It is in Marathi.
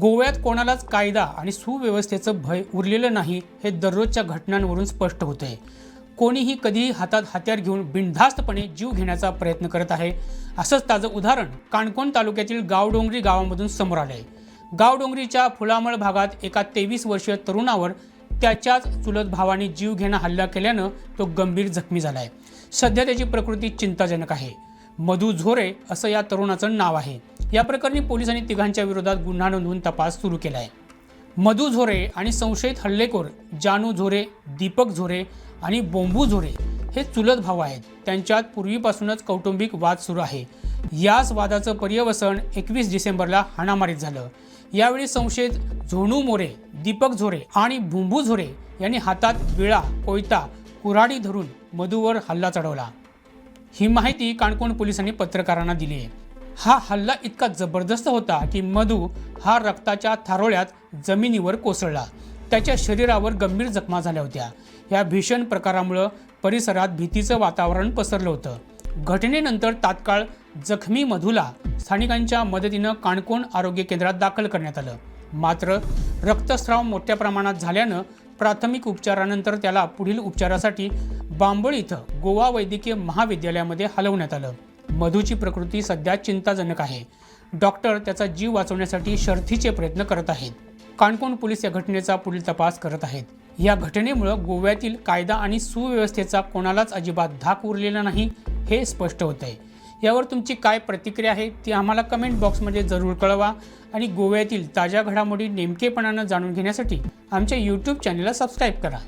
गोव्यात कोणालाच कायदा आणि सुव्यवस्थेचं भय उरलेलं नाही हे दररोजच्या घटनांवरून स्पष्ट होते कोणीही कधीही हातात हत्यार घेऊन बिनधास्तपणे जीव घेण्याचा प्रयत्न करत आहे असंच ताजं उदाहरण काणकोण तालुक्यातील गावडोंगरी गावामधून समोर आलंय. गावडोंगरीच्या फुलामळ भागात एका तेवीस वर्षीय तरुणावर त्याच्याच चुलत भावाने जीवघेणा हल्ला केल्यानं तो गंभीर जखमी झालाय. सध्या त्याची प्रकृती चिंताजनक आहे. मधु झोरे असं या तरुणाचं नाव आहे. या प्रकरणी पोलिसांनी तिघांच्या विरोधात गुन्हा नोंदवून तपास सुरू केला आहे मधु झोरे आणि संशयित हल्लेखोर जानू झोरे दीपक झोरे आणि बोंबू झोरे हे चुलत भाऊ आहेत. त्यांच्यात पूर्वीपासूनच कौटुंबिक वाद सुरू आहे. याच वादाचं पर्यवसन एकवीस डिसेंबरला हाणामारीत झालं. यावेळी संशयित झोणू मोरे दीपक झोरे आणि भुंबू झोरे यांनी हातात विळा कोयता कुऱ्हाडी धरून मधूवर हल्ला चढवला. ही माहिती काणकोण पोलिसांनी पत्रकारांना दिली आहे हा हल्ला इतका जबरदस्त होता की मधू हा रक्ताच्या थारोळ्यात जमिनीवर कोसळला. त्याच्या शरीरावर गंभीर जखमा झाल्या होत्या. या भीषण प्रकारामुळं परिसरात भीतीचं वातावरण पसरलं होतं. घटनेनंतर तात्काळ जखमी मधूला स्थानिकांच्या मदतीनं काणकोण आरोग्य केंद्रात दाखल करण्यात आलं. मात्र रक्तस्राव मोठ्या प्रमाणात झाल्यानं प्राथमिक उपचारानंतर त्याला पुढील उपचारासाठी बांबळ इथं गोवा वैद्यकीय महाविद्यालयामध्ये हलवण्यात आलं. मधूची प्रकृती सध्या चिंताजनक आहे. डॉक्टर त्याचा जीव वाचवण्यासाठी शर्थीचे प्रयत्न करत आहेत. काणकोण पोलीस या घटनेचा पुढील तपास करत आहेत. या घटनेमुळं गोव्यातील कायदा आणि सुव्यवस्थेचा कोणालाच अजिबात धाक उरलेला नाही हे स्पष्ट होत आहे यावर तुमची काय प्रतिक्रिया आहे ती आम्हाला कमेंट बॉक्समध्ये जरूर कळवा आणि गोव्यातील ताज्या घडामोडी नेमकेपणानं जाणून घेण्यासाठी आमच्या यूट्यूब चॅनलला सबस्क्राईब करा.